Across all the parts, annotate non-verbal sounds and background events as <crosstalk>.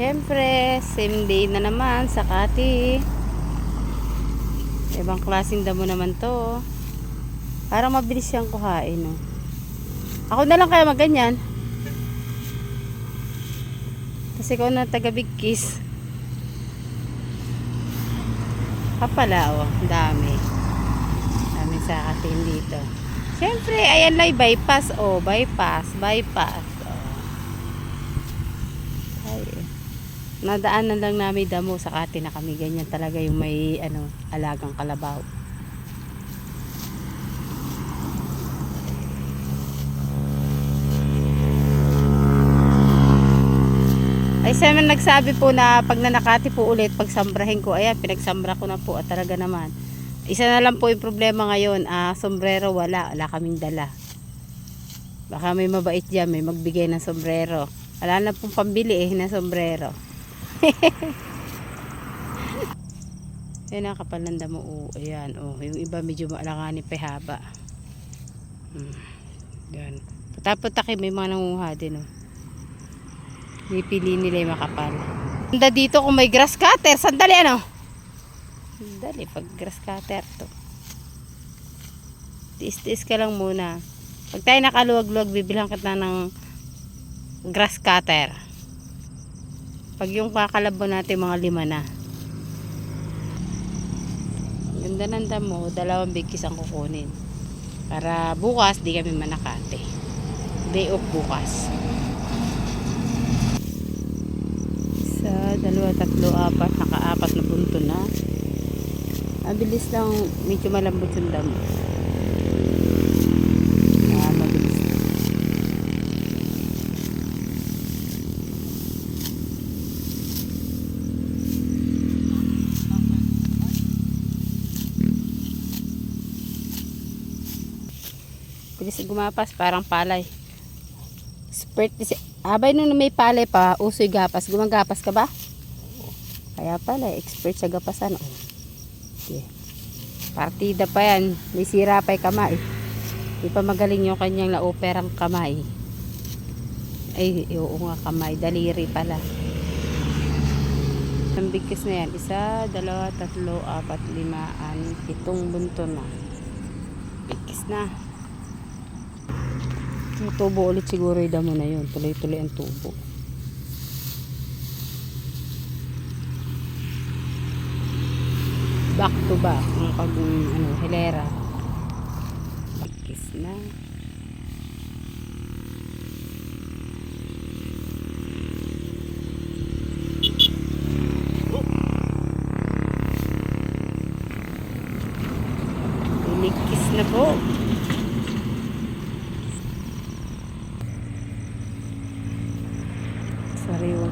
syempre, same day na naman sa Kati. Ibang klaseng damo naman to. Parang mabilis siyang kuhain, no? Ako na lang kaya maganyan. Kasi ikaw na taga Big Kiss. Kapala, oh. Ang dami. Dami sa atin dito. Siyempre, ayan lang, bypass, oh. Bypass, bypass. Oh. Ay, eh. Nadaanan lang namin damo sa atin na kami. Ganyan talaga yung may, ano, alagang kalabaw. Ay, naman nagsabi po na pag nanakati po ulit, pag sambrahin ko, ayan, pinagsambra ko na po at talaga naman. Isa na lang po yung problema ngayon, ah, sombrero wala, wala kaming dala. Baka may mabait dyan, may magbigay ng sombrero. Wala na pong pambili eh, na sombrero. <laughs> Yan ang kapal ng damo. Oh, ayan, oh, yung iba medyo maalanganin pa haba. Hmm. Yan. Pataputak may mga nanguha din oh. Pipili nila yung makapal. Ganda dito kung may grass cutter. Sandali ano? Sandali pag grass cutter to. Tiis-tiis ka lang muna. Pag tayo nakaluwag-luwag, bibilang kita ng grass cutter. Pag yung kakalabo natin mga lima na. Ganda ng damo. Dalawang bigkis ang kukunin. Para bukas, di kami manakate. Day off bukas. Isa, dalawa, tatlo, apat. Naka-apat na punto na. Mabilis lang. Medyo malambot yung damo. Ah, mabilis. Bilis gumapas, parang palay. Spurt, abay nung may palay pa, usoy gapas. Gumagapas ka ba? Kaya pala, expert sa gapasan. Oh. Okay. Partida pa yan. May sira pa yung kamay. Di pa magaling yung kanyang na-operang kamay. Ay, oo nga kamay. Daliri pala. Ang bigkis na yan. Isa, dalawa, tatlo, apat, lima, anim, pitong bunto na. Bigkis na. Tubo ulit siguro yung damo na yun. Tuloy-tuloy ang tubo. Back to back. Ang pag, ano, hilera. Bigkis na.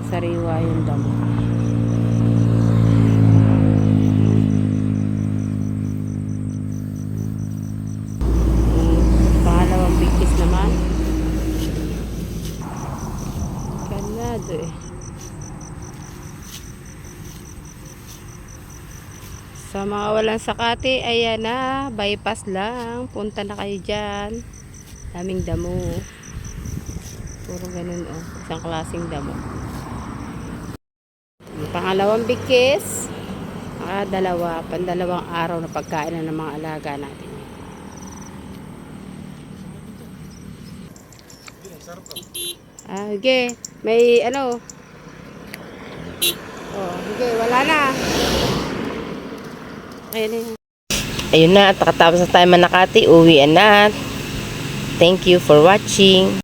Sariwa yung damo. Yung pangalawang bigkis naman. Ganado eh. Sa mga walang sakati, ayan na, bypass lang. Punta na kayo dyan. Daming damo. Puro ganun oh. Isang klaseng damo. Pangalawang bigkis. Ah, dalawa. Pandalawang araw na pagkain ng mga alaga natin. Ah, okay. May ano. Oh, okay. Wala na. Ayan na yun. Ayun na, at nakatapos na tayo manakati, uwi na. Thank you for watching.